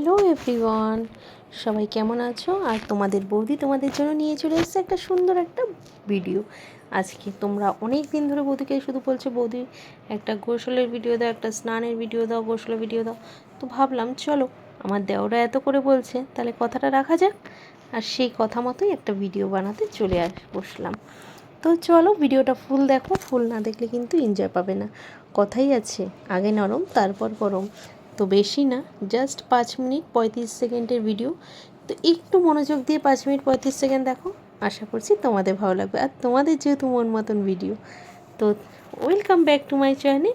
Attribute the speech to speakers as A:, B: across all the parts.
A: Hello everyone, সবাই কেমন আছো? আর তোমাদের বৌদি তোমাদের জন্য নিয়ে চলে এসেছে একটা সুন্দর একটা ভিডিও আজকে তোমরা অনেক দিন ধরে বৌদিকে শুধু বলছো, বৌদি, একটা গোসলের ভিডিও দাও, একটা স্নানের ভিডিও দাও, গোসলের ভিডিও দাও। তো ভাবলাম, চলো, আমার দেওরা এত করে বলছে, তাহলে কথাটা রাখা যাক। আর সেই কথা মতোই একটা ভিডিও বানাতে চলে আস, বসলাম। তো চলো ভিডিওটা ফুল দেখো ফুল না দেখলে কিন্তু এনজয় পাবে না। কথাই আছে, আগে নরম, তারপর গরম। তো বেশি না জাস্ট পাঁচ মিনিট পঁয়ত্রিশ সেকেন্ডের ভিডিও তো একটু মনোযোগ দিয়ে পাঁচ মিনিট পঁয়ত্রিশ সেকেন্ড দেখো, আশা করছি তোমাদের ভালো লাগবে। আর তোমাদের যেহেতু মন মতন ভিডিও তো welcome back to my channel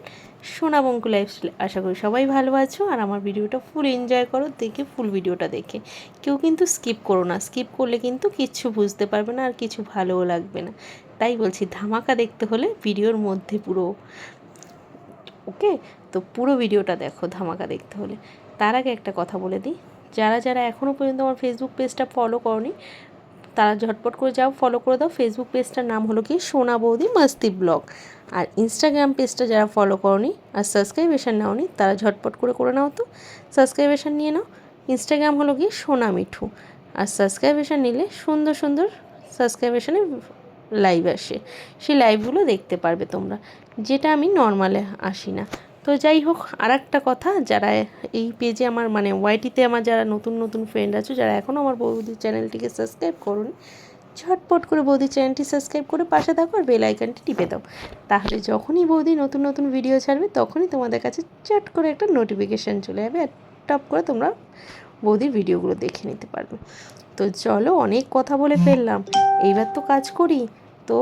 A: Sonabanku lifestyle আশা করি সবাই ভালো আছো আর আমার ভিডিওটা ফুল এনজয় করো, দেখে ফুল ভিডিওটা দেখে। কেউ কিন্তু স্কিপ করো না স্কিপ করলে কিন্তু কিচ্ছু বুঝতে পারবে না আর কিছু ভালোও লাগবে না। তাই বলছি, ধামাকা দেখতে হলে ভিডিওর মধ্যে পুরো ওকে তো পুরো ভিডিওটা দেখো ধামাকা দেখতে হলে। তার আগে একটা কথা বলে দিই। যারা যারা এখনও পর্যন্ত আমার ফেসবুক পেজটা ফলো করনি, তারা ঝটপট করে যাও ফলো করে দাও। ফেসবুক পেজটার নাম হলো কি? সোনা বৌদি মাস্তি ব্লগ। আর ইনস্টাগ্রাম পেজটা যারা ফলো করনি আর সাবস্ক্রাইবেশন নাওনি, তারা ঝটপট করে করে নাও তো। সাবস্ক্রাইবেশন নিয়ে নাও। ইনস্টাগ্রাম হলো কি? সোনা মিঠু। আর সাবস্ক্রাইবেশন নিলে সুন্দর সুন্দর সাবস্ক্রাইবেশনে লাইভ আসে। সেই লাইভগুলো দেখতে পারবে তোমরা। যেটা আমি নর্মালে আসি না। তো যাই হোক আর একটা কথা, যারা এই পেজে আমার মানে ওয়াইটিতে আমার যারা নতুন নতুন ফ্রেন্ড আছে, যারা এখনও আমার বৌদির চ্যানেলটিকে সাবস্ক্রাইব করুন, ঝটপট করে বৌদির চ্যানেলটি সাবস্ক্রাইব করে পাশে থাকো আর বেল টিপে দাও। তাহলে যখনই বৌদি নতুন নতুন ভিডিও ছাড়বে, তখনই তোমাদের কাছে চট করে একটা নোটিফিকেশান চলে যাবে আর টপ করে তোমরা বৌদির ভিডিওগুলো দেখে নিতে পারবে। তো চলো, অনেক কথা বলে ফেললাম। এইবার তো কাজ করি। তো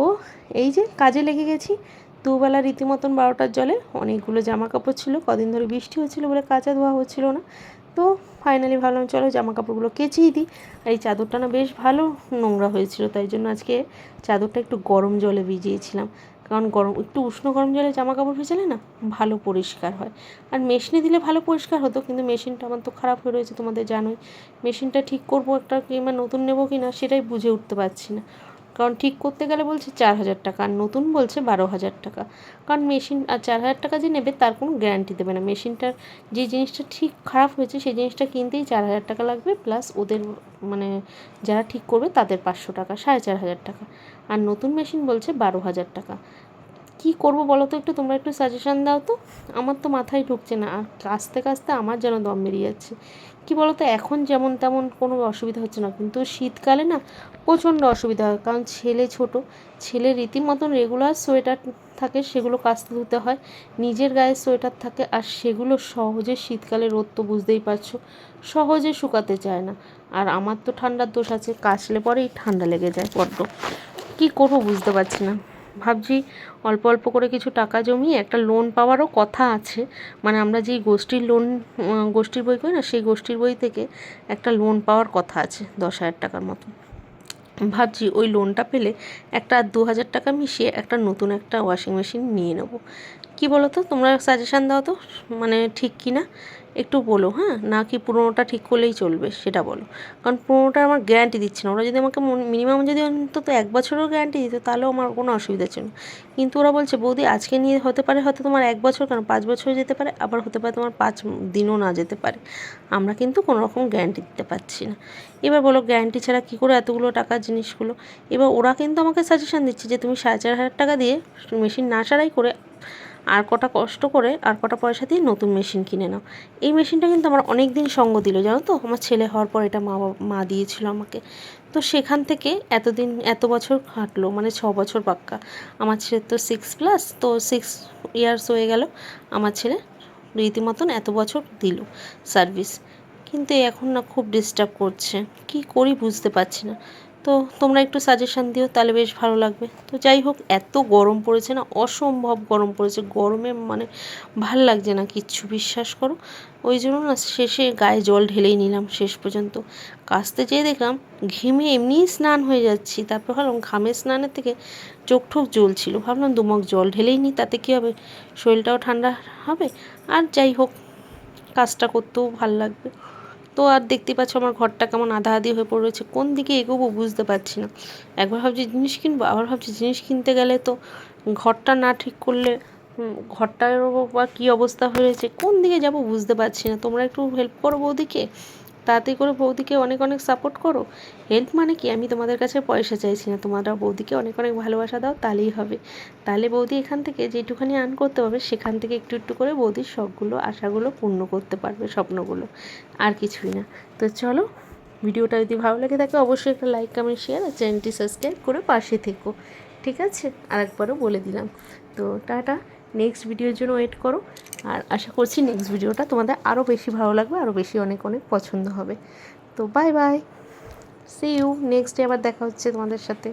A: এই যে কাজে লেগে গেছি। দুবেলা রীতিমতন বারোটার জলে অনেকগুলো জামা কাপড় ছিল, কদিন ধরে বৃষ্টি হচ্ছিল বলে কাঁচা ধোয়া হচ্ছিল না। তো ফাইনালি ভাবলাম, চলো জামা কাপড়গুলো কেচেই দিই। আর এই চাদরটা না বেশ ভালো নোংরা হয়েছিল, তাই জন্য আজকে চাদরটা একটু গরম জলে ভিজিয়েছিলাম। কারণ গরম, একটু উষ্ণ গরম জলে জামা কাপড় ভিজালে না ভালো পরিষ্কার হয়। আর মেশিনে দিলে ভালো পরিষ্কার হতো, কিন্তু মেশিনটা আমার তো খারাপ হয়ে রয়েছে, তোমাদের জানোই। মেশিনটা ঠিক করব একটা কিংবা নতুন নেব কি না সেটাই বুঝে উঠতে পারছি না। কারণ ঠিক করতে গেলে বলছে চার হাজার টাকা, আর নতুন বলছে বারো হাজার টাকা। কারণ মেশিন, আর চার হাজার টাকা যে নেবে তার কোনো গ্যারান্টি দেবে না। মেশিনটার যে জিনিসটা ঠিক খারাপ হয়েছে সেই জিনিসটা কিনতেই চার হাজার টাকা লাগবে প্লাস ওদের মানে যারা ঠিক করবে তাদের পাঁচশো টাকা, সাড়ে চার হাজার টাকা। আর নতুন মেশিন বলছে বারো হাজার টাকা। কি করব বলো তো? একটু তোমরা একটু সাজেশান দাও তো। আমার তো মাথায় ঢুকছে না। আর কাস্তে কাস্তে আমার যেন দম বেরিয়ে যাচ্ছে। কী বলো তো? এখন যেমন তেমন কোনো অসুবিধা হচ্ছে না। কিন্তু শীতকালে না প্রচণ্ড অসুবিধা হয়। কারণ ছেলে ছোট, ছেলে রীতিমতন রেগুলার সোয়েটার থাকে, সেগুলো কাস্তে ধুতে হয়। নিজের গায়ে সোয়েটার থাকে আর সেগুলো সহজে শীতকালে রোদ তো বুঝতেই পারছ, সহজে শুকাতে চায় না। আর আমার তো ঠান্ডার দোষ আছে। কাশলে পরেই ঠান্ডা লেগে যায় বড্ড। কী করব বুঝতে পারছি না। ভাবছি অল্প অল্প করে কিছু টাকা জমিয়ে একটা লোন পাওয়ারও কথা আছে। মানে আমরা যেই গোষ্ঠীর লোন গোষ্ঠীর বই করি না, সেই গোষ্ঠীর বই থেকে একটা লোন পাওয়ার কথা আছে, দশ হাজার টাকার মতো। ভাবছি ওই লোনটা পেলে একটা দু হাজার টাকা মিশিয়ে একটা নতুন একটা ওয়াশিং মেশিন নিয়ে নেব। কী বলো তো তোমরা সাজেশান দাও তো মানে ঠিক কি না একটু বলো হ্যাঁ? না কি পুরোনোটা ঠিক করলেই চলবে, সেটা বলো। কারণ পুরোনোটা আমার গ্যারান্টি দিচ্ছে না। ওরা যদি আমাকে মিনিমাম যদি অন্তত এক বছরেরও গ্যারান্টি দিত, তাহলেও আমার কোনো অসুবিধা ছিল কিন্তু ওরা বলছে, বৌদি, আজকে নিয়ে হতে পারে হয়তো তোমার এক বছর কেন পাঁচ বছর যেতে পারে, আবার হতে পারে তোমার পাঁচ দিনও না যেতে পারে। আমরা কিন্তু কোনো রকম গ্যারান্টি দিতে পারছি না। এবার বলো গ্যারান্টি ছাড়া কী করে এতগুলো টাকার জিনিসগুলো? এবার ওরা কিন্তু আমাকে সাজেশান দিচ্ছে যে, তুমি সাড়ে চার হাজার টাকা দিয়ে মেশিন না সারাই করে আর কটা কষ্ট করে আর কটা পয়সা দিয়ে নতুন মেশিন কিনে নাও। এই মেশিনটা কিন্তু আমার অনেক দিন সঙ্গ দিল, জানো তো? আমার ছেলে হওয়ার পর এটা মা মা দিয়েছিল আমাকে। তো সেখান থেকে এতদিন, এত বছর কাটলো মানে ছ বছর পাক্কা। আমার ছেলে তো সিক্স প্লাস তো সিক্স ইয়ার্স হয়ে গেল আমার ছেলে রীতিমতন এত বছর দিল সার্ভিস কিন্তু এখন না খুব ডিস্টার্ব করছে। কি করি বুঝতে পারছি না। তো তোমরা একটু সাজেশান দিও, তাহলে বেশ ভালো লাগবে। তো যাই হোক, এত গরম পড়েছে না, অসম্ভব গরম পড়েছে। গরমে মানে ভালো লাগছে না, কিচ্ছু বিশ্বাস করো। ওই জন্য না শেষে গায়ে জল ঢেলেই নিলাম শেষ পর্যন্ত। কাচতে যেয়ে দেখলাম, ঘেমে এমনিই স্নান হয়ে যাচ্ছি। তারপর ভাবলাম ঘামে স্নানের থেকে চোখ ঠোক জ্বলছিল। ভাবলাম দুমক জল ঢেলেই নিই তাতে কী হবে? শরীরটাও ঠান্ডা হবে? আর যাই হোক, কাজটা করতেও ভালো লাগবে। তো আর দেখতে পাচ্ছ আমার ঘরটা কেমন আধা আধি হয়ে পড়ে রয়েছে। কোন দিকে এগোবো বুঝতে পারছি না। একবার ভাবছি জিনিস কিনবো, আবার ভাবছি জিনিস কিনতে গেলে তো ঘরটা না ঠিক করলে ঘরটার বা কী অবস্থা হয়েছে? কোন দিকে যাব বুঝতে পারছি না। তোমরা একটু হেল্প করো বৌদিকে। তাড়াতাড়ি করে বৌদিকে অনেক অনেক সাপোর্ট করো। হেল্প মানে কি? আমি তোমাদের কাছে পয়সা চাইছি না। তোমরা বৌদিকে অনেক অনেক ভালোবাসা দাও, তাহলেই হবে। তাহলে বৌদি এখান থেকে যেটুখানি আর্ন করতে পারবে, সেখান থেকে একটু একটু করে বৌদির শখগুলো, আশাগুলো পূর্ণ করতে পারবে, স্বপ্নগুলো। আর কিছুই না। তো চলো, ভিডিওটা যদি ভালো লাগে থাকে, অবশ্যই একটা লাইক কমেন্ট শেয়ার আর চ্যানেলটি সাবস্ক্রাইব করে পাশে থেকো। ঠিক আছে? আরেকবারও বলে দিলাম। তো টাটা। নেক্সট ভিডিওর জন্য ওয়েট করো। আর আশা করছি নেক্সট ভিডিওটা তোমাদের আরও বেশি ভালো লাগবে আরও বেশি অনেক অনেক পছন্দ হবে। তো bye bye see you next day আবার দেখা হচ্ছে তোমাদের সাথে।